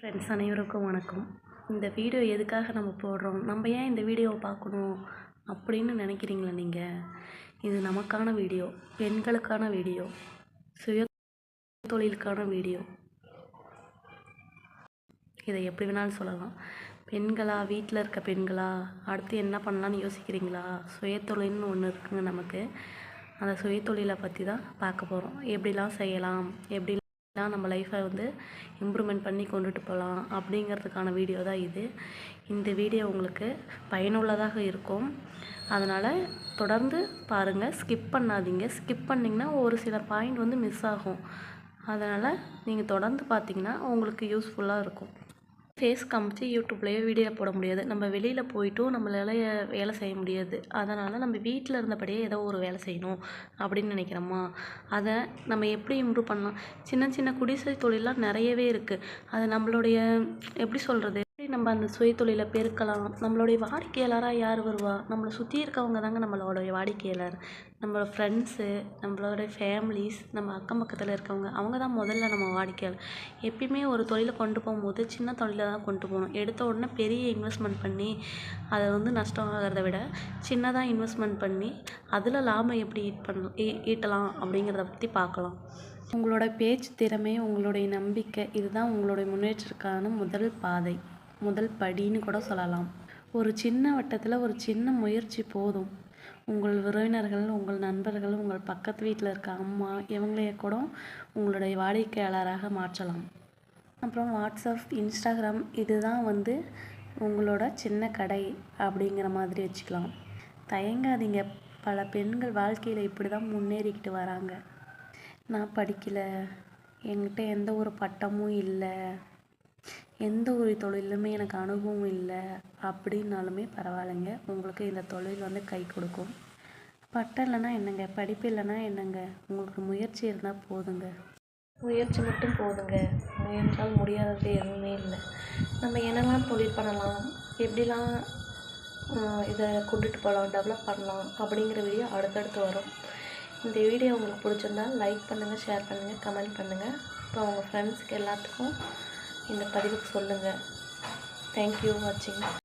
Friends அனைவருக்கும் வணக்கம். இந்த வீடியோ எதுக்காக நம்ம போடுறோம்? நம்ம ஏன் இந்த வீடியோவை பார்க்கணும் அப்படின்னு நினைக்கிறீங்களா நீங்கள் இது நமக்கான வீடியோ பெண்களுக்கான வீடியோ சுய தொழிலுக்கான வீடியோ. இதை எப்படி வேணாலும் சொல்லலாம். பெண்களா வீட்டில் இருக்க பெண்களா அடுத்து என்ன பண்ணலான்னு யோசிக்கிறீங்களா? சுயதொழில்னு ஒன்று இருக்குங்க நமக்கு. அந்த சுயத்தொழிலை பற்றி தான் பார்க்க போகிறோம் எப்படிலாம் செய்யலாம்? எப்படி தான் நம்ம லைஃப்பை வந்து இம்ப்ரூவ்மெண்ட் பண்ணி கொண்டுட்டு போகலாம் அப்படிங்கிறதுக்கான வீடியோ தான் இது. இந்த வீடியோ உங்களுக்கு பயனுள்ளதாக இருக்கும். அதனால் தொடர்ந்து பாருங்கள் ஸ்கிப் பண்ணாதீங்க. ஸ்கிப் பண்ணிங்கன்னா ஒரு சில பாயிண்ட் வந்து மிஸ் ஆகும். அதனால் நீங்கள் தொடர்ந்து பார்த்தீங்கன்னா உங்களுக்கு யூஸ்ஃபுல்லாக இருக்கும். ஃபேஸ் காமிச்சு யூடியூப்லேயே வீடியோ போட முடியாது. நம்ம வெளியில் போயிட்டும் நம்மளால வேலை செய்ய முடியாது. அதனால் நம்ம வீட்டில் இருந்தபடியே ஏதோ ஒரு வேலை செய்யணும் அப்படின்னு நினைக்கிறோமா? அதை நம்ம எப்படி இம்ப்ரூவ் பண்ணலாம்? சின்ன சின்ன குடிசை தொழிலெலாம் நிறையவே இருக்குது அது நம்மளுடைய எப்படி சொல்கிறது நம்ம அந்த சுயதொழிலை பெருக்கலாம். நம்மளுடைய வாடிக்கையாளராக யார் வருவா? நம்மளை சுற்றி இருக்கவங்க தாங்க நம்மளோடைய வாடிக்கையாளர். நம்மளோட ஃப்ரெண்ட்ஸு நம்மளோட ஃபேமிலிஸ் நம்ம அக்கம் பக்கத்தில் இருக்கவங்க அவங்க தான் முதல்ல நம்ம வாடிக்கையாளர். எப்பயுமே ஒரு தொழிலை கொண்டு போகும்போது சின்ன தொழிலை தான் கொண்டு போகணும். எடுத்த உடனே பெரிய இன்வெஸ்ட்மெண்ட் பண்ணி அதை வந்து நஷ்டம் ஆகிறத விட சின்னதாக இன்வெஸ்ட்மெண்ட் பண்ணி அதில் லாபம் எப்படி ஈட் பண்ண ஈ ஈட்டலாம் அப்படிங்கிறத பற்றி பார்க்கலாம். உங்களோட பேச்சு திறமை உங்களுடைய நம்பிக்கை இதுதான் உங்களுடைய முன்னேற்றத்துக்கான முதல் பாதை. முதல் படின்னு கூட சொல்லலாம். ஒரு சின்ன வட்டத்தில் ஒரு சின்ன முயற்சி போதும். உங்கள் உறவினர்கள் உங்கள் நண்பர்கள் உங்கள் பக்கத்து வீட்டில் இருக்க அம்மா இவங்களையே கூட உங்களுடைய வாடிக்கையாளராக மாற்றலாம். அப்புறம் வாட்ஸ்அப் இன்ஸ்டாகிராம் இதுதான் வந்து உங்களோட சின்ன கடை அப்படிங்கிற மாதிரி வச்சுக்கலாம். தயங்காதீங்க. பல பெண்கள் வாழ்க்கையில் இப்படி தான் முன்னேறிக்கிட்டு வராங்க. நான் படிக்கலை. என்கிட்ட எந்த ஒரு பட்டமும் இல்லை. எந்த ஒரு தொழிலுமே எனக்கு அனுபவம் இல்லை. அப்படின்னாலுமே பரவாயில்லைங்க. உங்களுக்கு இந்த தொழில் வந்து கை கொடுக்கும். பட்டம் இல்லைன்னா என்னங்க? படிப்பு இல்லைன்னா என்னங்க? உங்களுக்கு முயற்சி இருந்தால் போதுங்க. முயற்சி மட்டும் போதுங்க. முயன்றால் முடியாதது எதுவுமே இல்லை. நம்ம என்னெல்லாம் தொழில் பண்ணலாம்? எப்படிலாம் இதை கொண்டுட்டு போகலாம்? டெவலப் பண்ணலாம்? அப்படிங்கிற வீடியோ அடுத்தடுத்து வரும். இந்த வீடியோ உங்களுக்கு பிடிச்சிருந்தா லைக் பண்ணுங்கள் ஷேர் பண்ணுங்கள் கமெண்ட் பண்ணுங்கள் அப்புறம் உங்கள் ஃப்ரெண்ட்ஸுக்கு எல்லாத்துக்கும் இந்த பதிவுக்கு சொல்லுங்கள் தேங்க்யூ வாட்சிங்